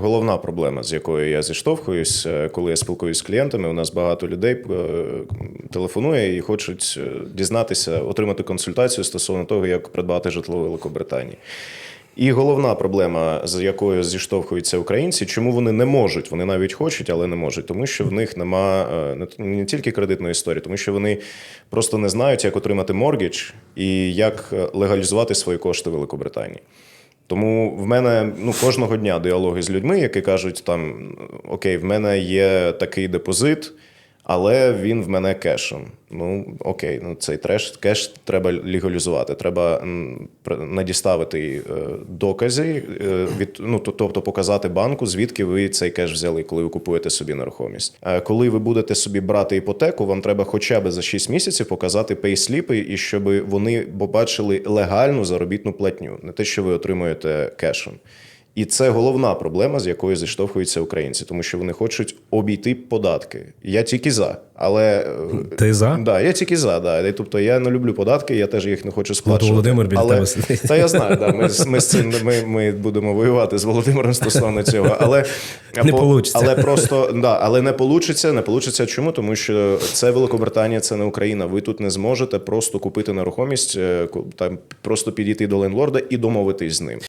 Головна проблема, з якою я зіштовхуюсь, е, коли я спілкуюсь з клієнтами, у нас багато людей е, телефонує і хочуть е, дізнатися, отримати консультацію стосовно того, як придбати житло в Великобританії. І головна проблема, з якою зіштовхуються українці, чому вони не можуть, вони навіть хочуть, але не можуть, тому що в них нема не тільки кредитної історії, тому що вони просто не знають, як отримати моргідж і як легалізувати свої кошти в Великобританії. Тому в мене ну кожного дня діалоги з людьми, які кажуть, там окей, в мене є такий депозит, але він в мене кешем. Ну окей, ну цей треш кеш треба легалізувати. Треба надіставити е, докази е, від ну тобто показати банку, звідки ви цей кеш взяли, коли ви купуєте собі нерухомість. Е, Коли ви будете собі брати іпотеку, вам треба хоча б за 6 місяців показати пейсліпи, і щоб вони побачили легальну заробітну платню, не те, що ви отримуєте кешем. І це головна проблема, з якою зіштовхуються українці, тому що вони хочуть обійти податки. Я тільки за, але е, Ти за? Да, я тільки за. Да. Тобто я не люблю податки, я теж їх не хочу сплачувати. Володимир біля але, тебе сидить. Та я знаю, да, ми, ми, з цим, ми, ми будемо воювати з Володимиром стосовно цього. Але, Не получиться. але просто да, але не получиться. Не получиться чому? Тому що це Великобританія, це не Україна. Ви тут не зможете просто купити нерухомість, е, там просто підійти до лендлорда і домовитись з ним.